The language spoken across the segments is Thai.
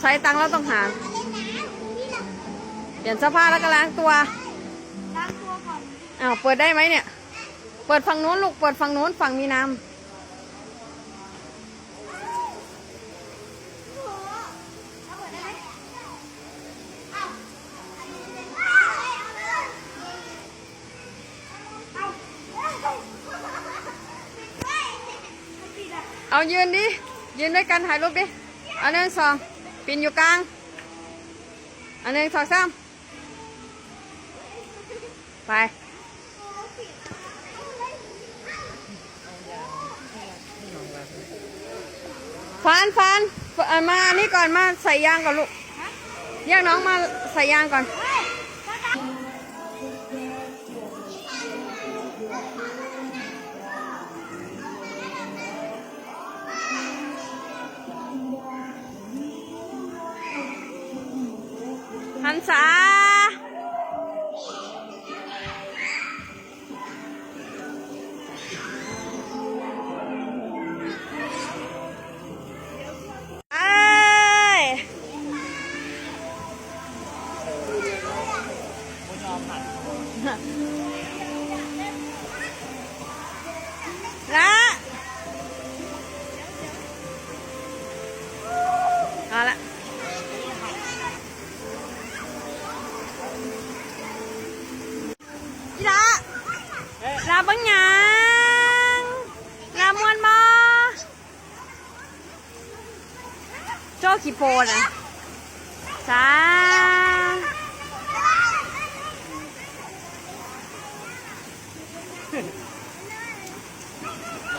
ใช้ตังค์แล้วต้องหาเปลี่ยนเสื้อผ้าแล้วก็ล้างตัวล้างตัวก่อนอ้าวเปิดได้ไหมเนี่ย เปิดฝั่งนู้นลูกเปิดฝั่งนู้นฝั่งมีน้โอ้โหเอาเปิดได้ไหมเอาเอาเลยเอาเอาปิดอะำเอายืนดิ ยืนด้วยกันถ่ายรูปดิเอาหนึ่งสอง ปีนอยู่กลางเอาหนึ่งสองสามไป ฟันฟันเอ่อมานี่ก่อนมาใส่ยางก่อนลูกเรียกน้องมาใส่ยางก่อน หันษาไาบังหยังลามวนบอโจขี้โพนะจ้า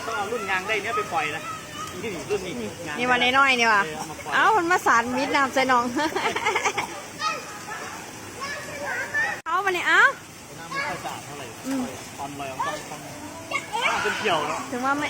ต้องเอารุ่นยางได้เนี้ยไปปล่อยนะนี่รุ่นนี้งานนี่วันน้อยๆนี่ว่ะเออเอามาปล่อยเอ้าคนมาสารมิดน้ำใส่น้อง เอาวันนี้เอ้าำอนลอยมันต้องต้องน้ำเป็นเกี่ยวเนาะถึงว่าไม่